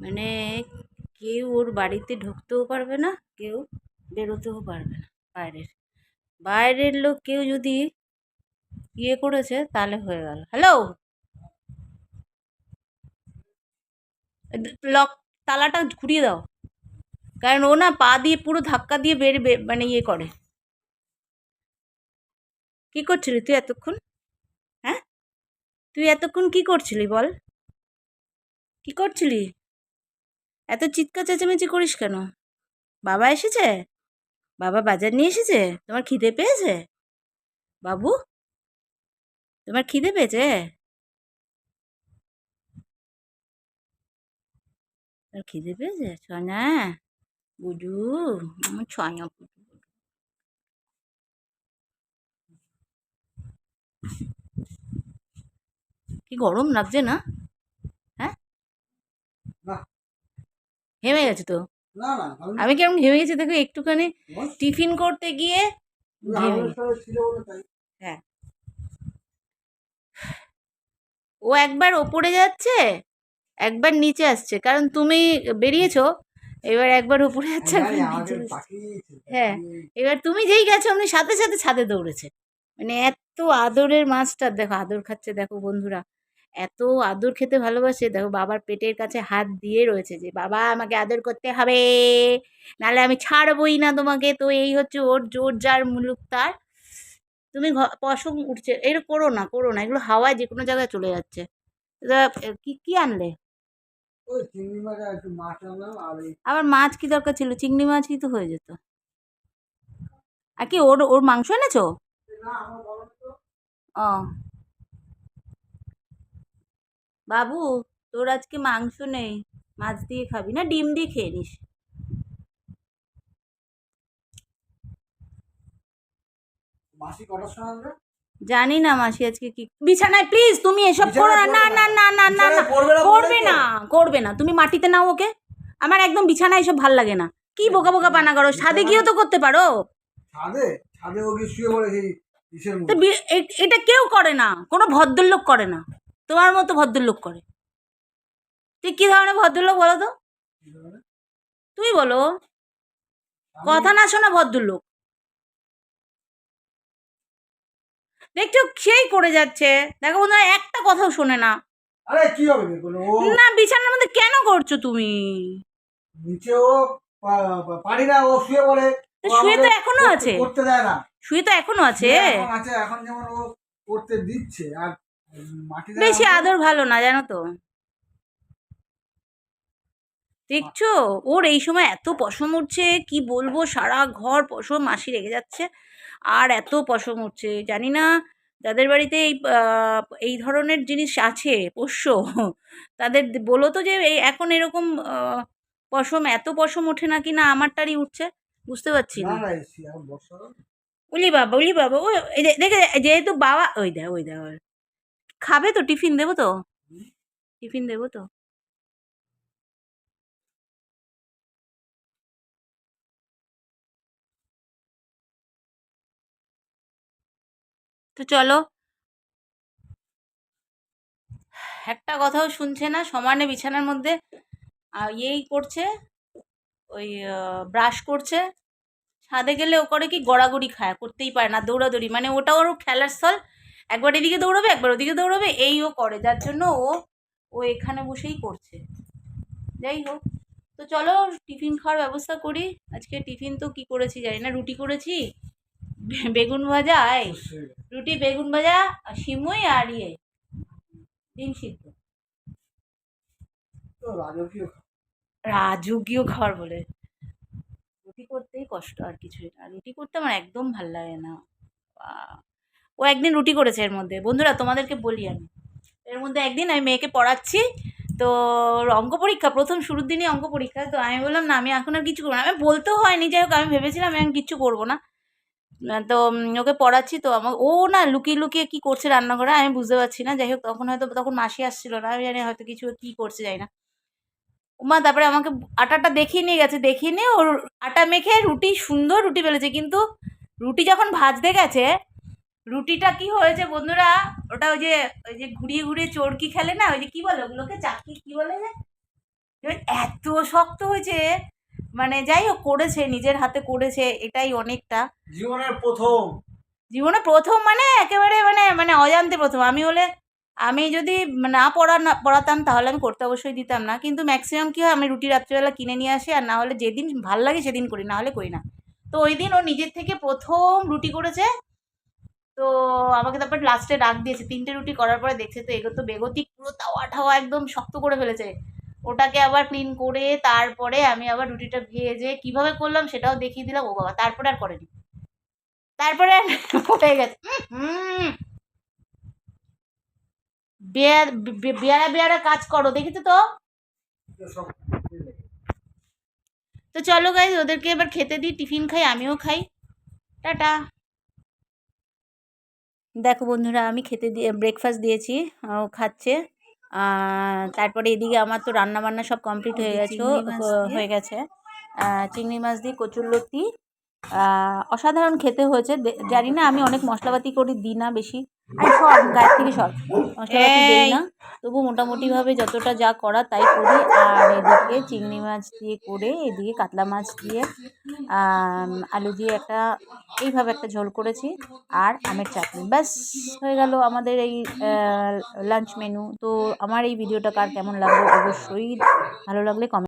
মানে কেউ ওর বাড়িতে ঢুকতেও পারবে না, কেউ বেরোতেও পারবে না বাইরের। বাইরের লোক কেউ যদি ইয়ে করেছে তাহলে হয়ে গেল। হ্যালো লক তালাটা ঘুরিয়ে দাও। কারণ ও না পা দিয়ে পুরো ধাক্কা দিয়ে বের মানে ইয়ে করে। কি করছিলি তুই এতক্ষণ? হ্যাঁ? তুই এতক্ষণ কি করছিলি বল? কি করছিলি? এত চিৎকার চেঁচামেচি করিস কেন? বাবা এসেছে? বাবা বাজার নিয়ে এসেছে? তোমার খিদে পেয়েছে? বাবু? তোমার খিদে পেয়েছে? তোর খিদে পেয়েছে? ছনা বুঝু আমার বুঝু কি গরম লাগছে না হ্যাঁ না। হেমে গেছে তো। আমি কেমন ঘেমে গেছি দেখো একটুখানি টিফিন করতে গিয়ে হ্যাঁ। ও একবার ওপরে যাচ্ছে একবার নিচে আসছে। কারণ তুমি বেরিয়েছো এবার একবার উপরে যাচ্ছে। হ্যাঁ। এবার তুমি যেই গেছো সাথে সাথে ছাদে দৌড়েছে। মানে এত আদরের মাছটা দেখো আদর খাচ্ছে দেখো বন্ধুরা। এত আদর খেতে ভালোবাসে। দেখো বাবার পেটের কাছে হাত দিয়ে রয়েছে যে বাবা আমাকে আদর করতে হবে। নাহলে আমি ছাড়বই না তোমাকে। তো এই হচ্ছে ওর জোর যার মুলুক তার। তুমি পশম উঠছে। এগুলো করো না করো না। এগুলো হাওয়ায় যে কোনো জায়গায় চলে যাচ্ছে। এটা, কি কি আনলে? আবার মাছ কি দরকার ছিল? চিংড়ি মাছই তো হয়ে যেত। আর কি ওর ওর মাংস এনেছো? ও। বাবু তোর আজকে মাংস নেই মাছ দিয়ে খাবি না ডিম দিয়ে খেয়ে নিস। জানি না মাসি আজকে কি বিছানায় প্লিজ তুমি এসব করো না না না। না না না করবে না করবে না। তুমি মাটিতে নাও ওকে। আমার একদম বিছানায় এসব ভালো লাগে না। কি বোকা বোকা পানা করো? ছাদে গিয়েও তো করতে পারো। ছাদে? ছাদে শুয়ে পড়ে সেই এটা কেউ করে না কোনো ভদ্রলোক করে না। তোমার মতো ভদ্রলোক করে। তুই কি ধরনের ভদ্রলোক বলো তো? তুমি বলো। কথা না শোনা ভদ্রলোক। দেখছ সেই করে যাচ্ছে। দেখো বন্ধুরা একটা কথাও শোনে না। আরে কি হবে না বিছানার মধ্যে কেন করছ তুমি? নিচে ও পা- পা- পারি না ও শুয়ে পড়ে। তো শুয়ে তো এখনও আছে। করতে দেয় না। শুয়ে তো এখনও আছে। আছে এখন যেমন ও করতে দিচ্ছে। আর বেশি আদর ভালো না জানো তো। দেখছ? ওর এই সময় এত পশম উঠছে কি বলব? সারা ঘর পশম মাসি রেগে যাচ্ছে। আর এত পশম উঠছে জানি না যাদের বাড়িতে এই এই ধরনের জিনিস আছে পোষ্য তাদের বলো তো যে এই এখন এরকম পশম এত পশম ওঠে নাকি না আমারটারই উঠছে? বুঝতে পারছি না না। না উলি বাবা উলি বাবা ওই দেখে যেহেতু বাবা ওই দেয় ওই ওই। খাবে তো? টিফিন দেবো তো? টিফিন দেবো তো? তো চলো। একটা কথাও শুনছে না, সমানে বিছানার মধ্যে ইয়েই করছে, ওই ব্রাশ করছে। ছাদে গেলে ও করে কি গড়াগড়ি খায়, করতেই পারে না, দৌড়াদৌড়ি মানে ওটা ওর খেলার স্থল। একবার এদিকে দৌড়াবে একবার ওদিকে দৌড়াবে এই ও করে যার জন্য ও ও এখানে বসেই করছে। যাই হোক তো চলো টিফিন খাওয়ার ব্যবস্থা করি। আজকে টিফিন তো কি করেছি জানি না রুটি করেছি বেগুন ভাজা আয় রুটি বেগুন ভাজা আর সিমুই আর ইয়ে ডিম সিদ্ধ। তো রাজকীয় খাবার। বলে। রুটি করতেই কষ্ট আর কিছুই না। রুটি করতে আমার একদম ভালো লাগে না। ও একদিন রুটি করেছে এর মধ্যে। বন্ধুরা, তোমাদেরকে বলি আমি। এর মধ্যে একদিন আমি মেয়েকে পড়াচ্ছি, তো অঙ্ক পরীক্ষা, প্রথম শুরুর দিনই অঙ্ক পরীক্ষা, তো আমি বললাম, না, আমি এখন আর কিছু করব না। আমি বলতেও হয়নি, যাই হোক, আমি ভেবেছিলাম আমি কিচ্ছু করব না। তো ওকে পড়াচ্ছি, তো আমার ও না লুকিয়ে লুকিয়ে কি করছে রান্নাঘরে, আমি বুঝতে পারছি না। যাই হোক, তখন হয়তো, তখন মাসি আসছিল না, আমি জানি হয়তো কিছু কি করছে যাই না। উমা, তারপরে আমাকে আটাটা দেখিয়ে নিয়ে গেছে, দেখিয়ে নিয়ে ওর আটা মেখে রুটি, সুন্দর রুটি বেলেছে, কিন্তু রুটি যখন ভাজতে গেছে রুটিটা কি হয়েছে বন্ধুরা? ওটা ওই যে ওই যে ঘুরিয়ে ঘুরিয়ে চোরকি খেলে না ওই যে কি বলে ওগুলোকে? চাকি? কি বলে যে? এত শক্ত হয়েছে। মানে যাই হোক করেছে নিজের হাতে করেছে এটাই অনেকটা। জীবনের প্রথম। জীবনে প্রথম মানে একেবারে মানে মানে অজান্তে প্রথম। আমি হলে আমি যদি না পড়া না পড়াতাম তাহলে আমি করতে অবশ্যই দিতাম না। কিন্তু ম্যাক্সিমাম কী হয় আমি রুটি রাত্রিবেলা কিনে নিয়ে আসি আর না হলে যেদিন ভালো লাগে সেদিন করি না হলে করি না। তো ওই দিন ও নিজের থেকে প্রথম রুটি করেছে। তো আমাকে তারপর লাস্টে ডাক দিয়েছে, তিনটে রুটি করার পরে দেখছে তো এগো তো বেগতিক, পুরো তাওয়া ঠাওয়া একদম শক্ত করে ফেলেছে। ওটাকে আবার ক্লিন করে তারপরে আমি আবার রুটিটা ভেজে কীভাবে করলাম সেটাও দেখিয়ে দিলাম, ও বাবা, তারপরে আর করেনি। তারপরে হয়ে গেছে। বেয়ারা বেয়ারা কাজ করো, দেখেছ তো? তো চলো গাই ওদেরকে এবার খেতে দিই, টিফিন খাই, আমিও খাই। টাটা। দেখো বন্ধুরা আমি খেতে দিয়ে ব্রেকফাস্ট দিয়েছি ও খাচ্ছে তারপরে এদিকে আমার তো রান্না বান্না সব কমপ্লিট হয়ে গেছে। হয়ে গেছে চিংড়ি মাছ দিয়ে কচুরলতি আহ, অসাধারণ খেতে হয়েছে। জানি না আমি অনেক মশলাপাতি করে দিই না বেশি। আর সব গায়ের থেকে সব। মশলাপাতি দিই না। তবু মোটামুটিভাবে যতটা যা করা তাই করি। আর এদিকে চিংড়ি মাছ দিয়ে করে এদিকে কাতলা মাছ দিয়ে আলু দিয়ে একটা এইভাবে একটা ঝোল করেছি। আর আমের চাটনি। ব্যাস হয়ে গেল আমাদের এই লাঞ্চ মেনু তো আমার এই ভিডিওটা কার কেমন লাগল? অবশ্যই ভালো লাগলে কমেন্ট